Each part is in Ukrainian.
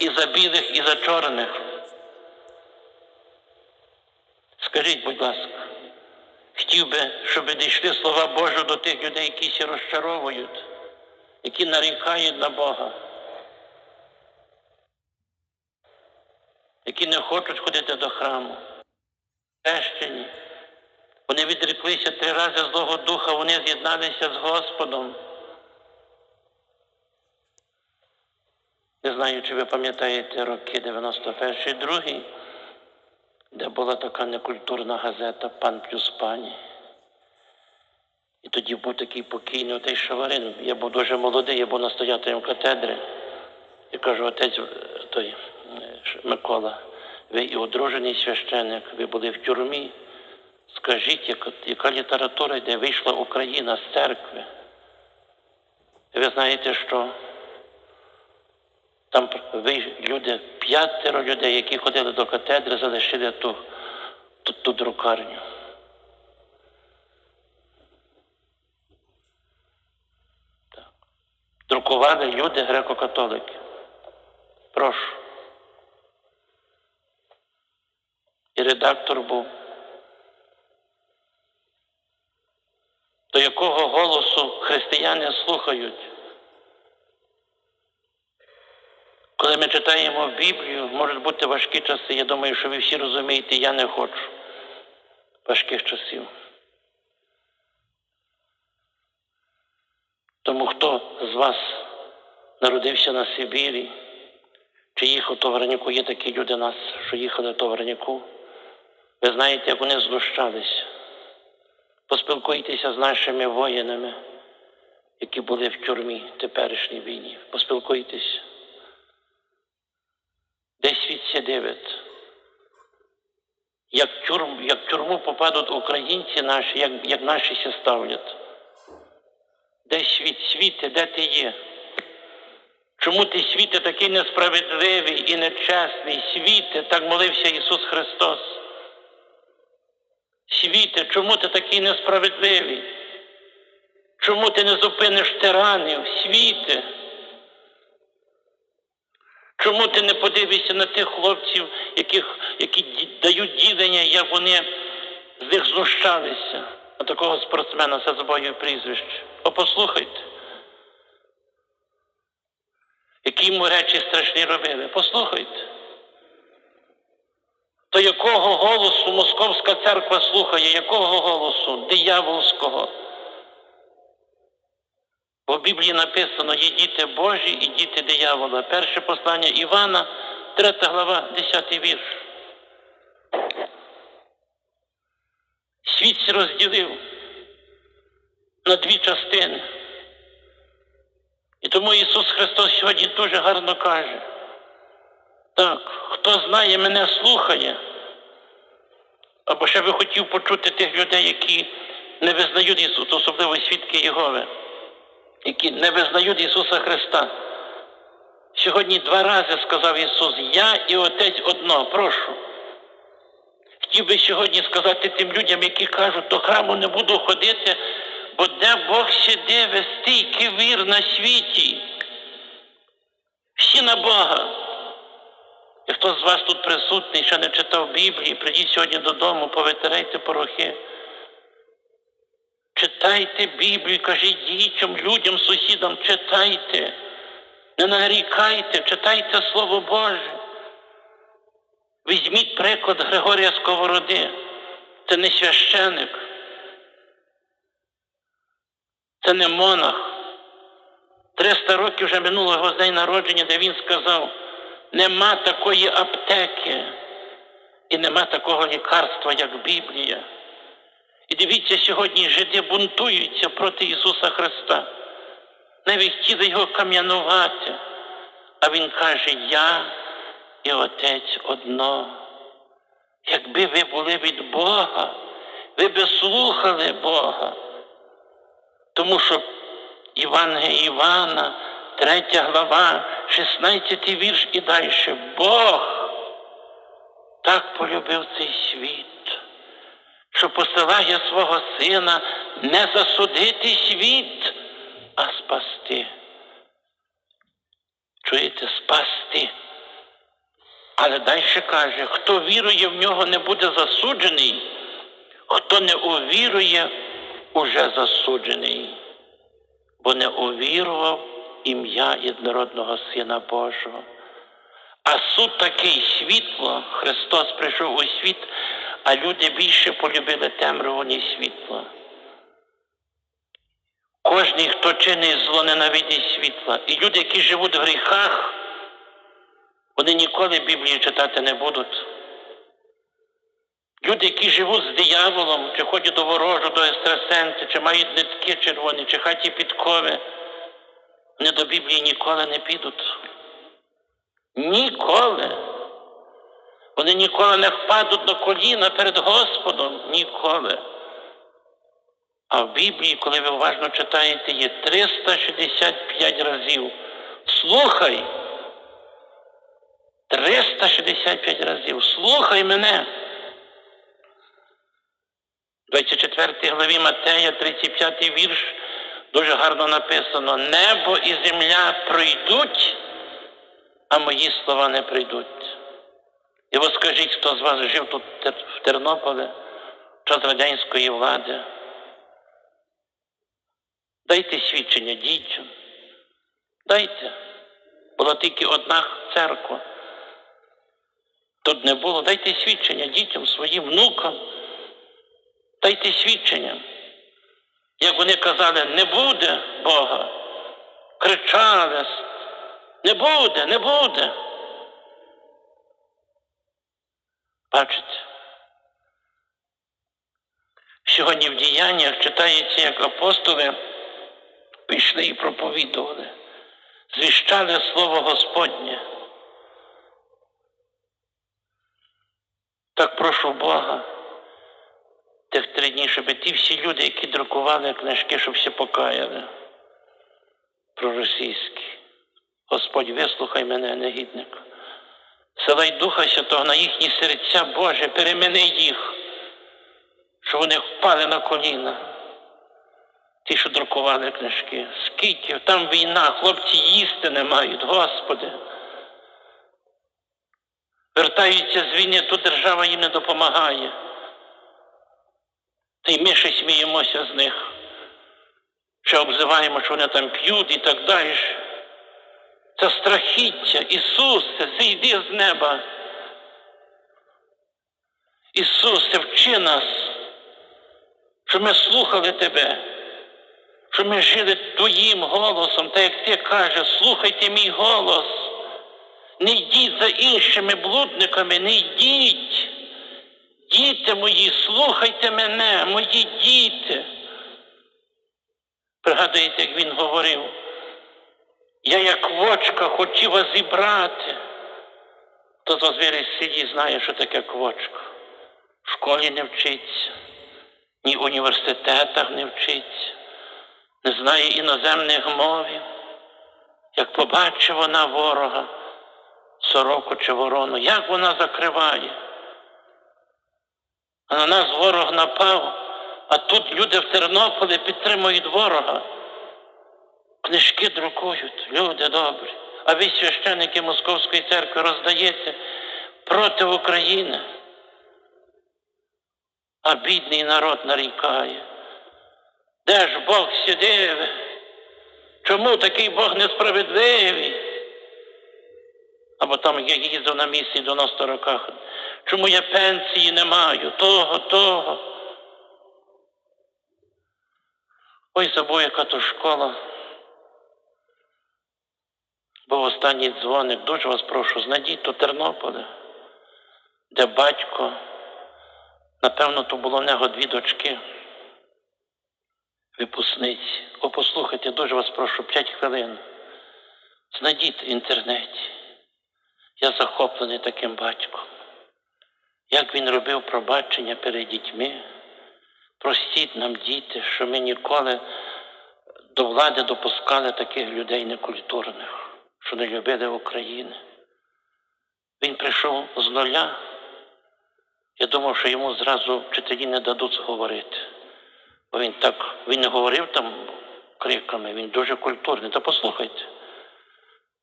і за білих, і за чорних. Скажіть, будь ласка, хотів би, щоб дійшли слова Божі до тих людей, які ще розчаровують, які нарікають на Бога, які не хочуть ходити до храму. Хрещені. Вони відреклися три рази Злого Духа, вони з'єдналися з Господом. Не знаю, чи ви пам'ятаєте роки 91 другий, де була така некультурна газета Пан плюс пані. І тоді був такий покійний отець Шаварин. Я був дуже молодий, я був настоятелем катедри. І кажу, отець е, той е, Микола, ви і одружений священик, ви були в тюрмі. Скажіть, яка, яка література йде, вийшла Україна з церкви. І ви знаєте, що там люди, п'ятеро людей, які ходили до катедри, залишили ту, ту, ту друкарню. Друкували люди греко-католики. Прошу. І редактор був. До якого голосу християни слухають? Коли ми читаємо Біблію, можуть бути важкі часи. Я думаю, що ви всі розумієте, я не хочу важких часів. Тому хто з вас народився на Сибірі, чи їхав в Раніку, є такі люди нас, що їхали в Раніку, ви знаєте, як вони злущалися. Поспілкуйтеся з нашими воїнами, які були в тюрмі теперішній війні. Поспілкуйтеся. Десь ся дивить. Як в тюрму, як тюрму попадуть українці наші, як, як наші ся ставлять. Де світ, світе, де ти є? Чому ти світе такий несправедливий і нечесний? Світе, так молився Ісус Христос. Світе, чому ти такий несправедливий? Чому ти не зупиниш тиранів? Світе? Чому ти не подивишся на тих хлопців, яких, які дають ділення, як вони з них знущалися? На такого спортсмена це забою прізвище. О, послухайте. Які йому речі страшні робили? Послухайте. То якого голосу Московська церква слухає? Якого голосу? Дияволського. В Біблії написано, є діти Божі і діти диявола. Перше послання Івана, 3 глава, 10 вірш. Світ розділив на дві частини. І тому Ісус Христос сьогодні дуже гарно каже. Так, хто знає, мене слухає. Або ще би хотів почути тих людей, які не визнають Ісуса, особливо свідки Єгови, які не визнають Ісуса Христа. Сьогодні два рази сказав Ісус, я і Отець одно, прошу. Хотів би сьогодні сказати тим людям, які кажуть, до храму не буду ходити, бо де Бог сиде вести вір на світі. Всі на Бога. І хто з вас тут присутній, ще не читав Біблії, прийдіть сьогодні додому, повитирайте порохи. Читайте Біблію, кажіть дітям, людям, сусідам, читайте. Не нарікайте, читайте Слово Боже. Візьміть приклад Григорія Сковороди. Це не священик. Це не монах. Триста років вже минуло його з день народження, де він сказав, нема такої аптеки і нема такого лікарства, як Біблія. І дивіться, сьогодні жиди бунтуються проти Ісуса Христа. Навіть хотіли його кам'янувати. А Він каже, я і Отець одно. Якби ви були від Бога, ви би слухали Бога. Тому що Євангелія Івана, 3 глава, 16 вірш і далі. Бог так полюбив цей світ, що посилає свого сина не засудити світ, а спасти. Чуєте, спасти. Але далі каже, хто вірує в нього, не буде засуджений, хто не увірує, уже засуджений, бо не увірував ім'я єднородного Сина Божого. А суд такий світло, Христос прийшов у світ, а люди більше полюбили темряву, ніж світло. Кожний, хто чинить зло, ненавидить світла. І люди, які живуть в гріхах, вони ніколи Біблію читати не будуть. Люди, які живуть з дияволом, чи ходять до ворожу, до екстрасенси, чи мають нитки червоні, чи хаті підкови, вони до Біблії ніколи не підуть. Ніколи. Вони ніколи не впадуть на коліна перед Господом. Ніколи. А в Біблії, коли ви уважно читаєте, є 365 разів. Слухай. 365 разів. Слухай мене. 24 главі Матея, 35 вірш, дуже гарно написано: Небо і земля пройдуть, а мої слова не прийдуть. І от скажіть, хто з вас жив тут в Тернополі, в час радянської влади. Дайте свідчення дітям. Дайте. Була тільки одна церква. Тут не було. Дайте свідчення дітям, своїм внукам. Дайте свідчення. Як вони казали, не буде Бога. Кричали, не буде, не буде. Бачите? Сьогодні в діяннях читається, як апостоли пішли і проповідували, звіщали Слово Господнє. Так прошу Бога тих три дні, щоб ті всі люди, які друкували книжки, щоб всі покаяли проросійські. Господь, вислухай мене, негідник. Силай Духа Святого на їхні серця, Боже, перемени їх, щоб вони впали на коліна. Ті, що друкували книжки. Скільки там війна, хлопці їсти не мають, Господи. Вертаються з війни, тут держава їм не допомагає. Та й ми ще сміємося з них, що обзиваємо, що вони там п'ють і так далі. Це страхіття, Ісусе, зійди з неба. Ісусе, вчи нас, щоб ми слухали Тебе, щоб ми жили Твоїм голосом, так як Ти кажеш, слухайте мій голос. Не йдіть за іншими блудниками, не йдіть. Діти мої, слухайте мене, мої діти. Пригадуєте, як він говорив, я як вочка хотів вас зібрати. Хто з вас селі знає, що таке квочка. В школі не вчиться, ні в університетах не вчиться, не знає іноземних мовів. Як побачить вона ворога, сороку чи ворону, як вона закриває. А на нас ворог напав, а тут люди в Тернополі підтримують ворога. Книжки друкують, люди добрі. А ви священники Московської церкви роздаєте проти України. А бідний народ нарікає. Де ж Бог сидив? Чому такий Бог несправедливий? Або там я їздив на місці в 90 роках. Чому я пенсії не маю? Того, того. Ой, забув, яка то школа. Був останній дзвоник, дуже вас прошу, знайдіть до Тернополя, де батько, напевно, то було в нього дві дочки, випускниці. О, послухайте, дуже вас прошу, п'ять хвилин. Знайдіть в інтернеті. Я захоплений таким батьком. Як він робив пробачення перед дітьми. Простіть нам, діти, що ми ніколи до влади допускали таких людей некультурних, що не любили України. Він прийшов з нуля. Я думав, що йому зразу вчителі не дадуть говорити. Бо він так, він не говорив там криками, він дуже культурний. Та послухайте,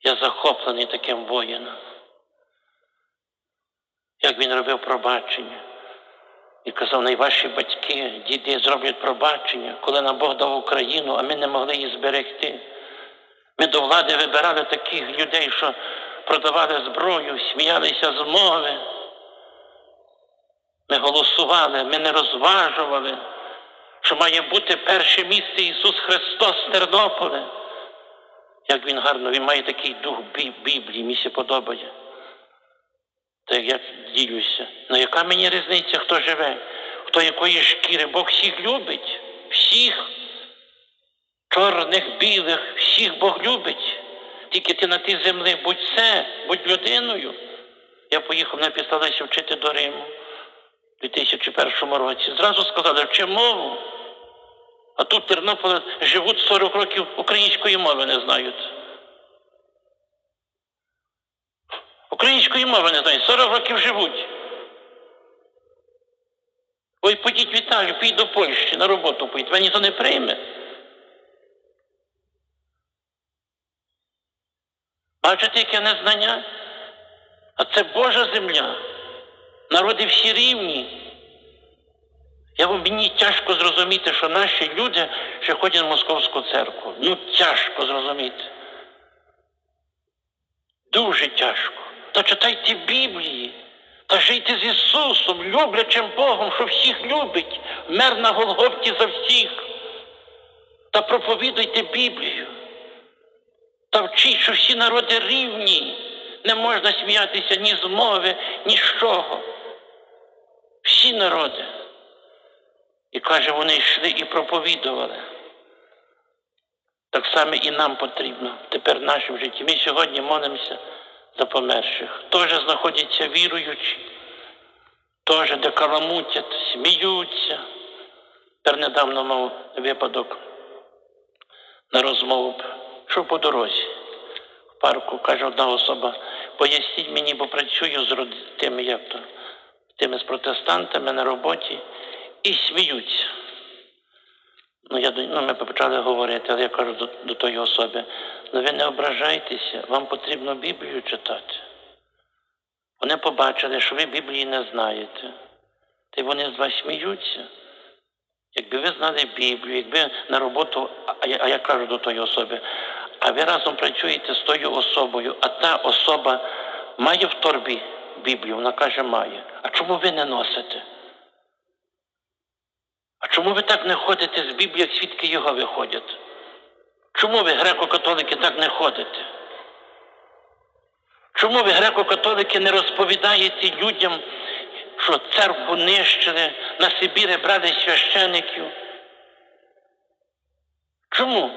я захоплений таким воїном. як він робив пробачення. І казав, найважчі батьки, діди зроблять пробачення, коли нам Бог дав Україну, а ми не могли її зберегти. Ми до влади вибирали таких людей, що продавали зброю, сміялися з мови. Ми голосували, ми не розважували, що має бути перше місце Ісус Христос з Тернополя. Як він гарно, він має такий дух Біблії, мені подобає. Та я ділюся. Ну яка мені різниця, хто живе, хто якої шкіри? Бог всіх любить, всіх чорних, білих, всіх Бог любить. Тільки ти на тій землі будь це, будь людиною. Я поїхав на пістолесі вчити до Риму у 2001 році. Зразу сказали, вчи мову. А тут в Тернополі живуть 40 років української мови не знають. Української мови не знають, 40 років живуть. Ой, поїдь в Італію, поїдь до Польщі, на роботу поїдь, вас ніхто не прийме. Бачите, яке незнання? А це Божа земля. Народи всі рівні. Я вам мені тяжко зрозуміти, що наші люди ще ходять в московську церкву. Ну, тяжко зрозуміти. Дуже тяжко. Та читайте Біблії, та жийте з Ісусом, люблячим Богом, що всіх любить, мер на Голгофті за всіх. Та проповідуйте Біблію. Та вчіть, що всі народи рівні. Не можна сміятися ні з мови, ні з чого. Всі народи. І каже, вони йшли і проповідували. Так само і нам потрібно тепер в нашому житті. Ми сьогодні молимося за померших. Теж знаходяться віруючі, теж де каламутять, сміються. Тепер недавно мав випадок на розмову, що по дорозі. В парку каже одна особа, поясніть мені, бо працюю з тими, як то, тими з протестантами на роботі і сміються. Ну, я, ну, ми почали говорити, але я кажу до, до тої особи, ну ви не ображайтеся, вам потрібно Біблію читати. Вони побачили, що ви Біблії не знаєте. Та й вони з вас сміються. Якби ви знали Біблію, якби на роботу, а я, а я кажу до тої особи, а ви разом працюєте з тою особою, а та особа має в торбі Біблію, вона каже, має. А чому ви не носите? А чому ви так не ходите з Біблії, як свідки його виходять? Чому ви, греко-католики, так не ходите? Чому ви, греко-католики, не розповідаєте людям, що церкву нищили, на Сибіри брали священиків? Чому?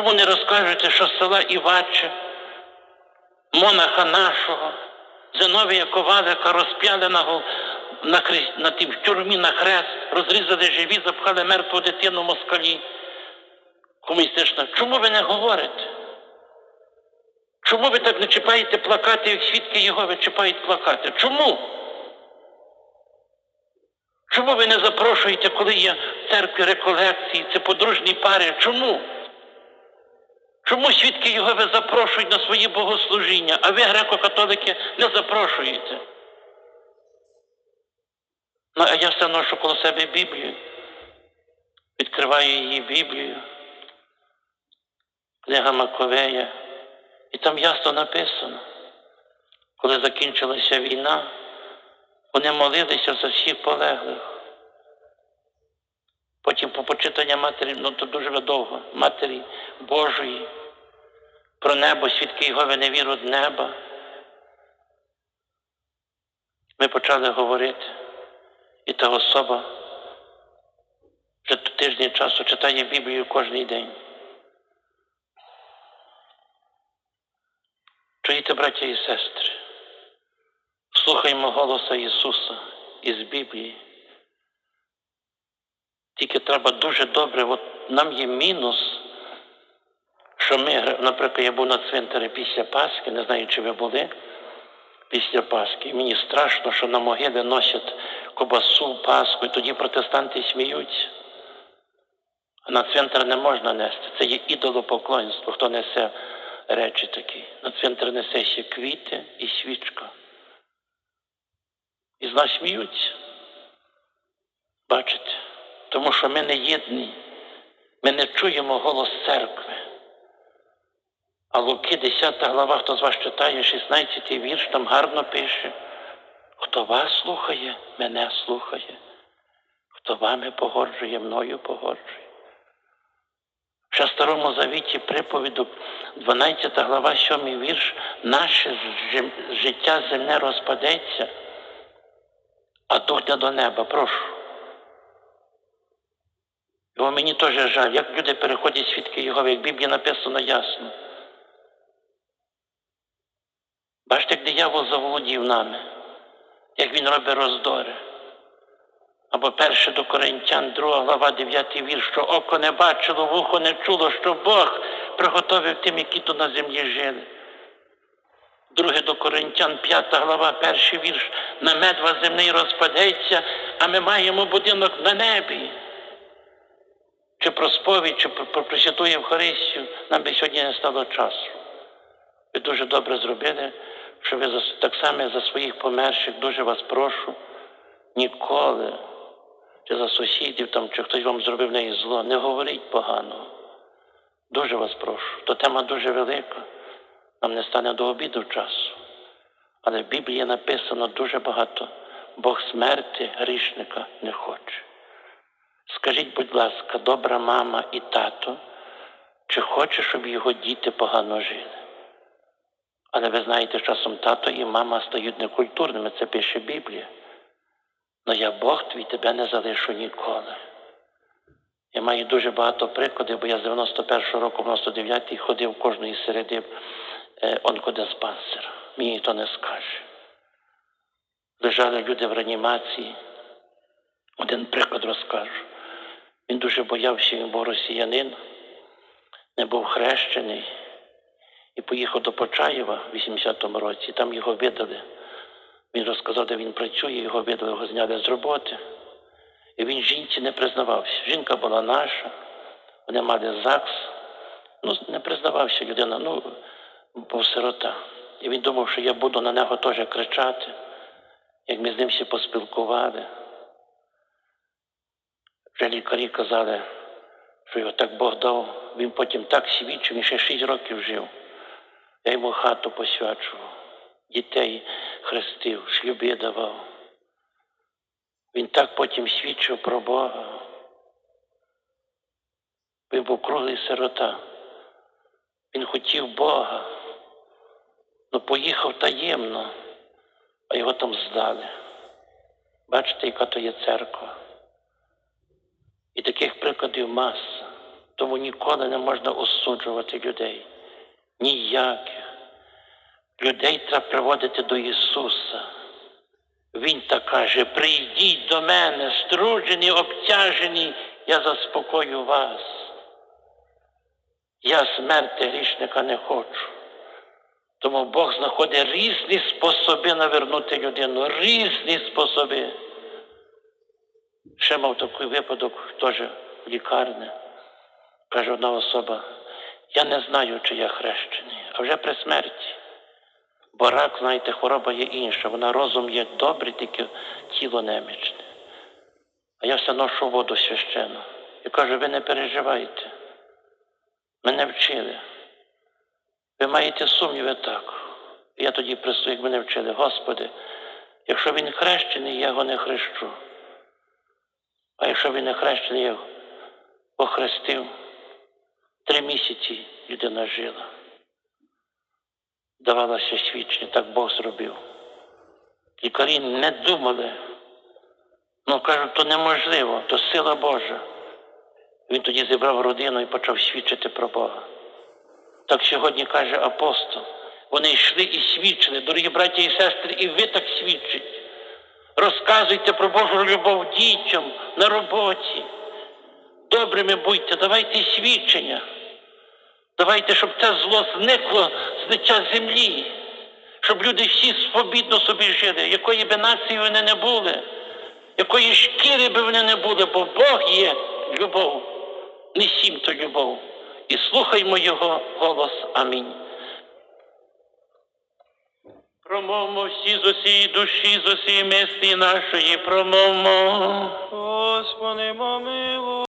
Чому не розкажете, що села Іваче, монаха нашого, Зиновія Ковалика розп'яли на, на, на тім, в тюрмі на хрест, розрізали живі, запхали мертву дитину москалі комуністична. Чому ви не говорите? Чому ви так не чіпаєте плакати, як свідки Єгови чіпають плакати? Чому? Чому ви не запрошуєте, коли є в церкві реколекції, це подружні пари? Чому? Чому свідки Єгови запрошують на свої богослужіння, а ви, греко-католики, не запрошуєте? Ну, а я все ношу коло себе Біблію. Відкриваю її Біблію. Книга Маковея. І там ясно написано, коли закінчилася війна, вони молилися за всіх полеглих. Потім по почитання матері, ну то дуже довго, Матері Божої, про небо, свідки його не віруть неба. Ми почали говорити, і та особа вже тиждень часу читає Біблію кожен день. Чуєте, браття і сестри, слухаймо голоса Ісуса із Біблії. Тільки треба дуже добре, от нам є мінус, що ми, наприклад, я був на цвинтарі після Пасхи, не знаю, чи ви були після Пасхи. І мені страшно, що на могили носять кобасу, Пасху, і тоді протестанти сміються. А на цвинтар не можна нести. Це є ідолопоклонство, хто несе речі такі. На цвинтар несе ще квіти і свічка. І з нас сміються. Тому що ми не єдні, ми не чуємо голос церкви. А Луки, 10 глава, хто з вас читає, 16 вірш, там гарно пише. Хто вас слухає, мене слухає. Хто вами погоджує, мною погоджує. Ще в Старому Завіті приповіду, 12 глава, 7 вірш, наше життя земне розпадеться, а дух до неба, прошу. Бо мені теж жаль, як люди переходять свідки його, як в Біблії написано ясно. Бачите, як диявол заволодів нами, як він робить роздори. Або перше до Коринтян, 2 глава, 9 вірш, що око не бачило, вухо не чуло, що Бог приготовив тим, які тут на землі жили. Друге до Коринтян, 5 глава, перший вірш, намет вас земний розпадеться, а ми маємо будинок на небі. Чи про сповідь, чи про, Пресвяту Євхаристію, нам би сьогодні не стало часу. Ви дуже добре зробили, що ви так само за своїх померших дуже вас прошу, ніколи, чи за сусідів там, чи хтось вам зробив неї зло, не говоріть погано. Дуже вас прошу. То тема дуже велика, нам не стане до обіду часу. Але в Біблії написано дуже багато. Бог смерти грішника не хоче. Скажіть, будь ласка, добра мама і тато, чи хоче, щоб його діти погано жили? Але ви знаєте, часом тато і мама стають некультурними, це пише Біблія. Но я Бог твій тебе не залишу ніколи. Я маю дуже багато прикладів, бо я з 91-го року, 99-й ходив кожної середи е, онкодиспансер. Мені ніхто не скаже. Лежали люди в реанімації. Один приклад розкажу. Він дуже боявся, він був росіянин, не був хрещений і поїхав до Почаєва в 80-му році, там його видали. Він розказав, де він працює, його видали, його зняли з роботи. І він жінці не признавався. Жінка була наша, вони мали ЗАГС. Ну, не признавався людина, ну, був сирота. І він думав, що я буду на нього теж кричати, як ми з ним всі поспілкували. Вже лікарі казали, що його так Бог дав. Він потім так свідчив, він ще шість років жив. Я йому хату посвячував, дітей хрестив, шлюби давав. Він так потім свідчив про Бога. Він був круглий сирота. Він хотів Бога, але поїхав таємно, а його там здали. Бачите, яка то є церква. І таких прикладів маса. Тому ніколи не можна осуджувати людей. Ніяких. Людей треба приводити до Ісуса. Він так каже: прийдіть до мене, струджені, обтяжені, я заспокою вас. Я смерти грішника не хочу. Тому Бог знаходить різні способи навернути людину, різні способи. Ще мав такий випадок теж в лікарні. Каже одна особа, я не знаю, чи я хрещений, а вже при смерті. Бо рак, знаєте, хвороба є інша. Вона розум є добрий, тільки тіло немічне. А я все ношу воду священну. І кажу, ви не переживайте. Мене вчили. Ви маєте сумніви так. Я тоді прису, як мене вчили, Господи, якщо він хрещений, я його не хрещу. А якщо він не хрещений, я похрестив. Три місяці людина жила. Давалося свідчення, так Бог зробив. Лікарі не думали. Ну, кажуть, то неможливо, то сила Божа. Він тоді зібрав родину і почав свідчити про Бога. Так сьогодні каже апостол. Вони йшли і свідчили, дорогі браті і сестри, і ви так свідчите. Розказуйте про Божу любов дітям на роботі. Добрими будьте, давайте свідчення. Давайте, щоб це зло зникло з лиця землі, щоб люди всі свобідно собі жили, якої би нації вони не були, якої шкіри би вони не були, бо Бог є любов. Несім то любов. І слухаймо Його голос. Амінь. Промовмо всі з усієї душі, з усієї мислі нашої, промовмо. Господи, помилуй.